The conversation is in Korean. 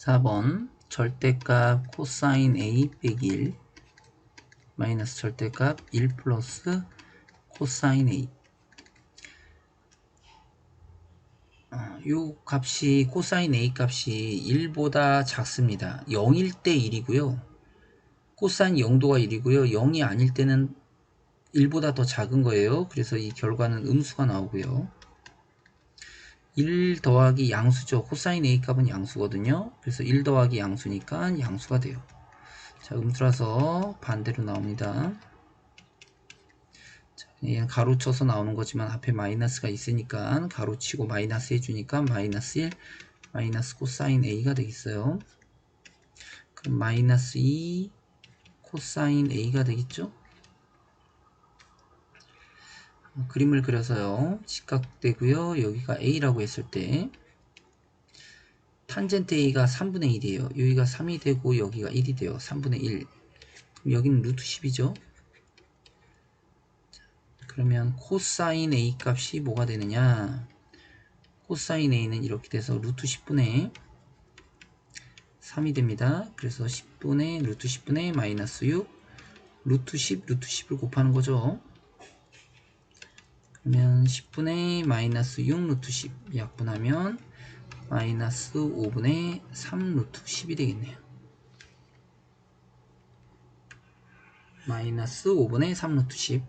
4번 절대값 코사인 A 빼기 1 마이너스 절대값 1 플러스 코사인 A 어, 요 값이 코사인 A 값이 1보다 작습니다. 0일 때 1이고요. 코사인 0도가 1이고요. 0이 아닐 때는 1보다 더 작은 거예요. 그래서 이 결과는 음수가 나오고요. 1 더하기 양수죠. 코사인 A 값은 양수거든요. 그래서 1 더하기 양수니까 양수가 돼요. 자, 음수라서 반대로 나옵니다. 자, 얘는 가로쳐서 나오는 거지만 앞에 마이너스가 있으니까 가로치고 마이너스 해주니까 마이너스 1 마이너스 코사인 A가 되겠어요. 그럼 마이너스 2 코사인 A가 되겠죠? 그림을 그려서요. 직각되고요. 여기가 A라고 했을 때 탄젠트 A가 3분의 1이에요. 여기가 3이 되고 여기가 1이 돼요. 3분의 1. 그럼 여기는 루트 10이죠. 그러면 코사인 A 값이 뭐가 되느냐? 코사인 A는 이렇게 돼서 루트 10분의 3이 됩니다. 그래서 10분의 루트 10분의 마이너스 6 루트 10 루트 10을 곱하는 거죠. 그러면 10분의 마이너스 6 루트 10 약분하면 마이너스 5분의 3 루트 10이 되겠네요. 마이너스 5분의 3 루트 10